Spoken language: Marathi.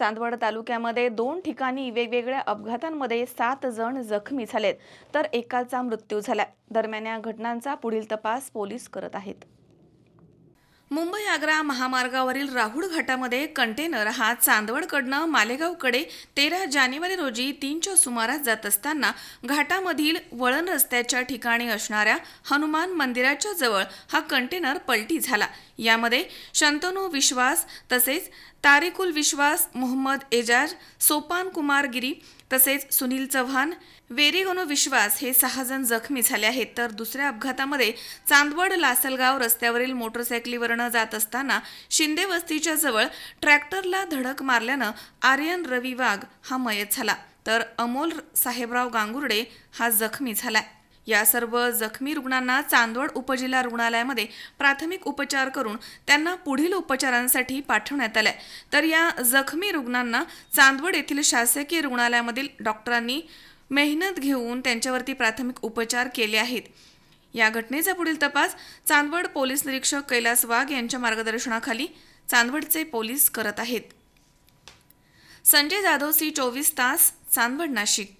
चांदवड तालुक्यामध्ये दोन ठिकाणी वेगवेगळ्या अपघातांमध्ये सात जण जखमी झालेत तर एकाचा मृत्यू झाला दरम्यान या घटनांचा पुढील तपास पोलीस करत आहेत. मुंबई आग्रा महामार्गावरील राहुळ घाटामध्ये कंटेनर हा चांदवडकडनं मालेगावकडे तेरा जानेवारी रोजी तीनच्या सुमारास जात असताना घाटामधील वळण रस्त्याच्या ठिकाणी असणाऱ्या हनुमान मंदिराच्या जवळ हा कंटेनर पलटी झाला. यामध्ये शंतनू विश्वास तसेच तारिकुल विश्वास मोहम्मद एजाज सोपान कुमार गिरी तसेच सुनील चव्हाण वेरीगोनो विश्वास हे सहा जण जखमी झाले आहेत. तर दुसऱ्या अपघातामध्ये चांदवड लासलगाव रस्त्यावरील मोटरसायकलीवरनं जात असताना शिंदे वस्तीच्या जवळ ट्रॅक्टरला धडक मारल्यानं आर्यन रवी वाघ हा मयत झाला. तर अमोल साहेबराव गांगुर्डे हा जखमी झालाय. या सर्व जखमी रुग्णांना चांदवड उपजिल्हा रुग्णालयामध्ये प्राथमिक उपचार करून त्यांना पुढील उपचारांसाठी पाठवण्यात आलंय. तर या जखमी रुग्णांना चांदवड येथील शासकीय रुग्णालयामधील डॉक्टरांनी मेहनत घेऊन त्यांच्यावरती प्राथमिक उपचार केले आहेत. या घटनेचा पुढील तपास चांदवड पोलीस निरीक्षक कैलास वाघ यांच्या मार्गदर्शनाखाली चांदवडचे पोलीस करत आहेत. संजय जाधव सी चोवीस तास Chandwad Nashik.